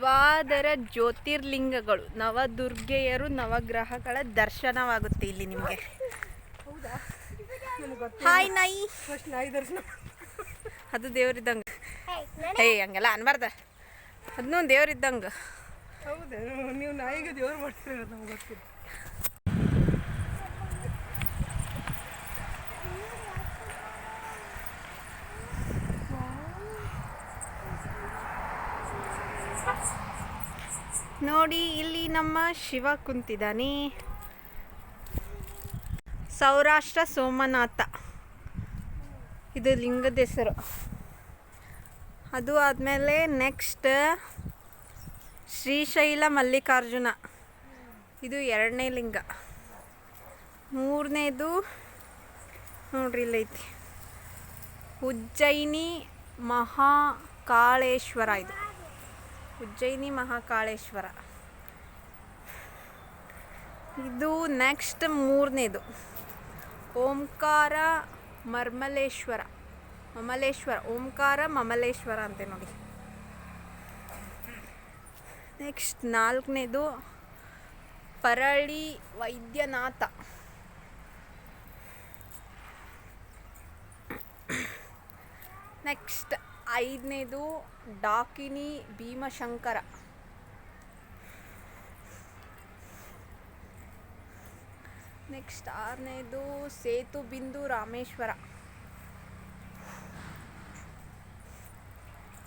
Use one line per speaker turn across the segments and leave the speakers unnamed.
ದ್ವಾದರ ಜ್ಯೋತಿರ್ಲಿಂಗಗಳು ನವದುರ್ಗೆಯರು ನವಗ್ರಹಗಳ ದರ್ಶನವಾಗುತ್ತೆ ಇಲ್ಲಿ ನಿಮಗೆ. ಹಾಯ್ ನಾಯಿ.
ದರ್ಶನ.
ಅದು ದೇವ್ರಿದ್ದಂಗೆ ಏಯ್ ಹಂಗೆಲ್ಲ ಅನ್ಬಾರ್ದ. ಅದನ್ನೂ ದೇವರಿದ್ದಂಗ
ಹೌದಾ ನೀವು ನಾಯಿಗೆ ದೇವ್ರು ಮಾಡ್ತೀರ ನಮ್ಗೆ ಗೊತ್ತಿಲ್ಲ.
ನೋಡಿ, ಇಲ್ಲಿ ನಮ್ಮ ಶಿವ ಕುಂತಿದ್ದಾನೆ. ಸೌರಾಷ್ಟ್ರ ಸೋಮನಾಥ. ಇದು ಲಿಂಗದ ಹೆಸರು. ಅದು ಆದಮೇಲೆ ನೆಕ್ಸ್ಟ್ ಶ್ರೀಶೈಲ ಮಲ್ಲಿಕಾರ್ಜುನ. ಇದು ಎರಡನೇ ಲಿಂಗ. ಮೂರನೇದು ನೋಡ್ರಿ ಇಲ್ಲೈತಿ ಉಜ್ಜಯಿನಿ ಮಹಾಕಾಳೇಶ್ವರ ಇದು. ಉಜ್ಜಯಿನಿ ಮಹಾಕಾಳೇಶ್ವರ. ಇದು ನೆಕ್ಸ್ಟ್ ಮೂರನೇದು. ಓಂಕಾರ ಮರ್ಮಲೇಶ್ವರ. ಮಮಲೇಶ್ವರ, ಓಂಕಾರ ಮಮಲೇಶ್ವರ ಅಂತೆ ನೋಡಿ. ನೆಕ್ಸ್ಟ್ ನಾಲ್ಕನೇದು ಪರಳಿ ವೈದ್ಯನಾಥ. ನೆಕ್ಸ್ಟ್ ಐದನೇದು ಡಾಕಿನಿ ಭೀಮಶಂಕರ. ನೆಕ್ಸ್ಟ್ ಆರನೇದು ಸೇತು ಬಿಂದು ರಾಮೇಶ್ವರ.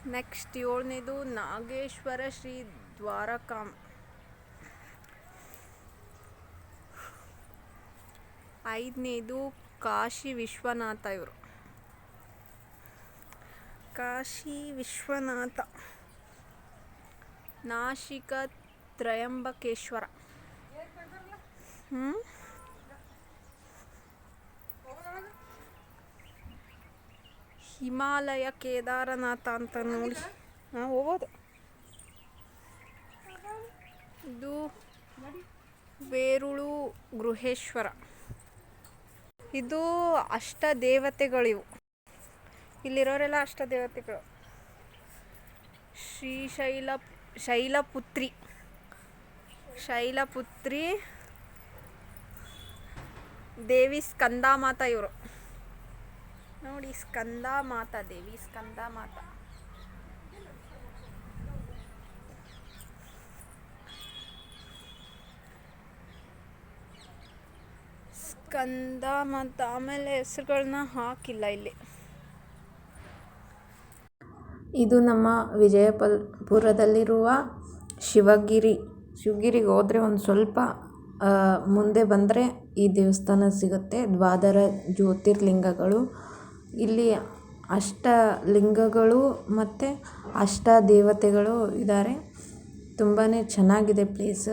ನೆಕ್ಸ್ಟ್ ಏಳನೇದು ನಾಗೇಶ್ವರ ಶ್ರೀ ದ್ವಾರಕಾಂ ಐದನೇದು ಕಾಶಿ ವಿಶ್ವನಾಥ ಇವರು. ಕಾಶಿ ವಿಶ್ವನಾಥ. ನಾಶಿಕ ತ್ರಯಂಬಕೇಶ್ವರ. ಹಿಮಾಲಯ ಕೇದಾರನಾಥ ಅಂತ ನೋಡಿ. ಹಾಂ, ಹೋಗೋದು. ಇದು ಬೇರುಳು ಗೃಹೇಶ್ವರ. ಇದು ಅಷ್ಟ ದೇವತೆಗಳಿವು. ಇಲ್ಲಿರೋರೆಲ್ಲ ಅಷ್ಟ ದೇವತೆಗಳು. ಶ್ರೀಶೈಲ ಶೈಲಪುತ್ರಿ. ಶೈಲಪುತ್ರಿ, ದೇವಿ ಸ್ಕಂದ ಮಾತಾ ಇವರು. ನೋಡಿ ಸ್ಕಂದ ಮಾತ ದೇವಿ ಸ್ಕಂದ ಮಾತ ಸ್ಕಂದ ಮಾತ ಆಮೇಲೆ ಹೆಸರುಗಳನ್ನ ಹಾಕಿಲ್ಲ ಇಲ್ಲಿ. ಇದು ನಮ್ಮ ವಿಜಯಪುರದಲ್ಲಿರುವ ಶಿವಗಿರಿ. ಶಿವಗಿರಿಗೆ ಹೋದರೆ ಒಂದು ಸ್ವಲ್ಪ ಮುಂದೆ ಬಂದರೆ ಈ ದೇವಸ್ಥಾನ ಸಿಗುತ್ತೆ. ದ್ವಾದರ ಜ್ಯೋತಿರ್ಲಿಂಗಗಳು. ಇಲ್ಲಿ ಅಷ್ಟ ಲಿಂಗಗಳು ಮತ್ತು ಅಷ್ಟ ದೇವತೆಗಳು ಇದ್ದಾರೆ ತುಂಬಾ ಚೆನ್ನಾಗಿದೆ ಪ್ಲೇಸ್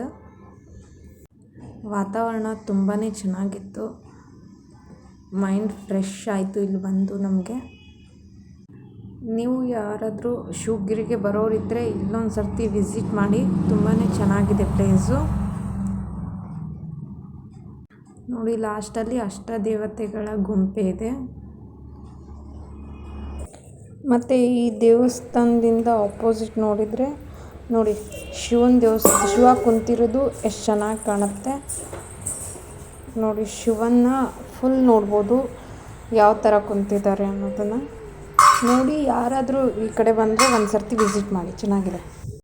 ವಾತಾವರಣ ತುಂಬಾ ಚೆನ್ನಾಗಿತ್ತು. ಮೈಂಡ್ ಫ್ರೆಶ್ ಆಯಿತು ಇಲ್ಲಿ ಬಂದು ನಮಗೆ. ನೀವು ಯಾರಾದರೂ ಶಿವಗಿರಿಗೆ ಬರೋರಿದ್ದರೆ ಇಲ್ಲೊಂದು ಸರ್ತಿ ವಿಸಿಟ್ ಮಾಡಿ ತುಂಬಾ ಚೆನ್ನಾಗಿದೆ ಪ್ಲೇಸು ನೋಡಿ ಲಾಸ್ಟಲ್ಲಿ ಅಷ್ಟ ದೇವತೆಗಳ ಗುಂಪೆ ಇದೆ. ಮತ್ತು ಈ ದೇವಸ್ಥಾನದಿಂದ ಆಪೋಸಿಟ್ ನೋಡಿದರೆ, ನೋಡಿ, ಶಿವನ ದೇವಸ್ಥಾನ ಶಿವ ಕುಂತಿರೋದು ಎಷ್ಟು ಚೆನ್ನಾಗಿ ಕಾಣುತ್ತೆ. ನೋಡಿ, ಶಿವನ್ನ ಫುಲ್ ನೋಡ್ಬೋದು, ಯಾವ ಥರ ಕುಂತಿದ್ದಾರೆ ಅನ್ನೋದನ್ನು. ನೋಡಿ ಯಾರಾದರೂ ಈ ಕಡೆ ಬಂದರೆ ಒಂದು ಸರ್ತಿ ವಿಸಿಟ್ ಮಾಡಿ. ಚೆನ್ನಾಗಿದೆ